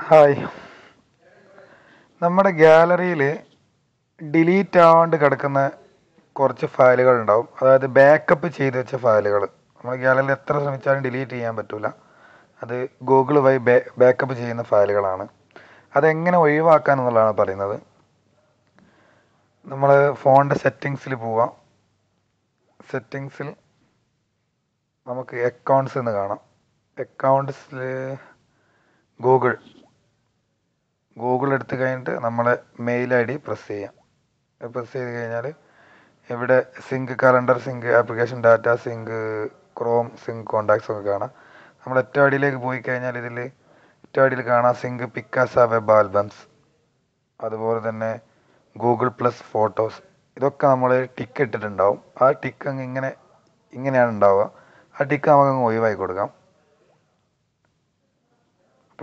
Hi. നമ്മുടെ ഗാലറിയിൽ delete ആവാണ്ട് കിടക്കുന്ന കുറച്ച് ഫയലുകൾ ഉണ്ടാവും. അതായത് ബാക്കപ്പ് ചെയ്ത് വെച്ച ഫയലുകൾ നമ്മൾ ഗാലറിയിൽ എത്ര ശ്രമിച്ചാലും ഡിലീറ്റ് ചെയ്യാൻ പറ്റില്ല അത് ഗൂഗിൾ വഴി ബാക്കപ്പ് ചെയ്യുന്ന ഫയലുകളാണ്. അതെങ്ങനെ ഒഴിവാക്കാൻ എന്നുള്ളതാണ് പറയുന്നത്. നമ്മൾ ഫോണിന്റെ സെറ്റിങ്സിൽ പോവാം. സെറ്റിങ്സിൽ നമുക്ക് അക്കൗണ്ട്സ് എന്ന് കാണാം. അക്കൗണ്ട്സിൽ ഗൂഗിൾ. ഗൂഗിൾ എടുത്തു കഴിഞ്ഞിട്ട് നമ്മളെ മെയിൽ ഐ ഡി പ്രസ് ചെയ്യാം. പ്രസ് ചെയ്ത് കഴിഞ്ഞാൽ ഇവിടെ sync calendar sync application data sync Chrome sync contacts ഒക്കെ കാണാം. നമ്മൾ ഏറ്റവും അടിയിലേക്ക് പോയി കഴിഞ്ഞാൽ ഇതിൽ ഏറ്റവും അടിയിൽ കാണാം സിങ്ക് പിക്കാസ വെബ് ആൽബംസ് അതുപോലെ തന്നെ ഗൂഗിൾ പ്ലസ് ഫോട്ടോസ് ഇതൊക്കെ നമ്മൾ ടിക്ക് ഇട്ടിട്ടുണ്ടാവും. ആ ടിക്ക് അങ്ങ് ഇങ്ങനെ ഇങ്ങനെയാണ് ഉണ്ടാവുക. ആ ടിക്ക് നമുക്ക് അങ്ങ് ഒഴിവാക്കി കൊടുക്കാം.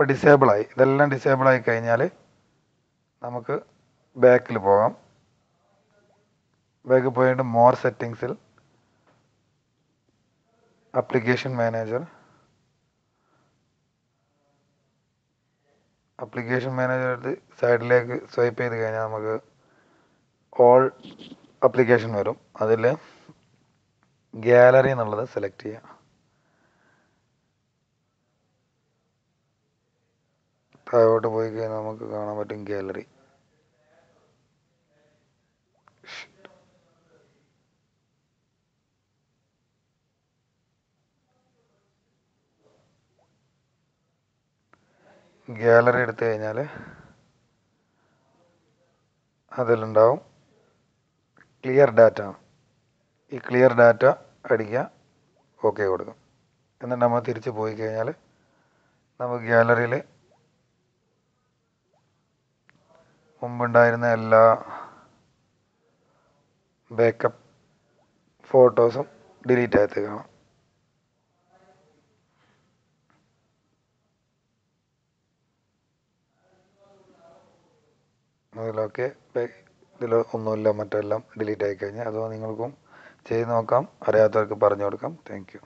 ഇപ്പോൾ ഡിസേബിളായി ഇതെല്ലാം ഡിസേബിളായി കഴിഞ്ഞാൽ നമുക്ക് ബാക്കിൽ പോകാം. ബാക്കിൽ പോയിട്ട് മോർ സെറ്റിങ്സിൽ അപ്ലിക്കേഷൻ മാനേജർ അപ്ലിക്കേഷൻ മാനേജർ എടുത്ത് സൈഡിലേക്ക് സ്വൈപ്പ് ചെയ്ത് കഴിഞ്ഞാൽ നമുക്ക് ഓൾ അപ്ലിക്കേഷൻ വരും. അതിൽ ഗാലറി എന്നുള്ളത് സെലക്ട് ചെയ്യാം. താഴോട്ട് പോയി കഴിഞ്ഞാൽ നമുക്ക് കാണാൻ പറ്റും ഗാലറി. ഗാലറി എടുത്തു കഴിഞ്ഞാൽ അതിലുണ്ടാവും ക്ലിയർ ഡാറ്റ ഈ ക്ലിയർ ഡാറ്റ അടിക്കുക ഓക്കെ കൊടുക്കും. എന്നിട്ട് നമ്മൾ തിരിച്ച് പോയി കഴിഞ്ഞാൽ നമുക്ക് ഗാലറിയിൽ മുമ്പുണ്ടായിരുന്ന എല്ലാ ബാക്കപ്പ് ഫോട്ടോസും ഡിലീറ്റ് ആയിട്ട് കാണാം. അതിലൊക്കെ ഇതിൽ ഒന്നുമില്ല മറ്റെല്ലാം ഡിലീറ്റ് ആയി കഴിഞ്ഞാൽ നിങ്ങൾക്കും ചെയ്ത് നോക്കാം. അറിയാത്തവർക്ക് പറഞ്ഞു കൊടുക്കാം. താങ്ക്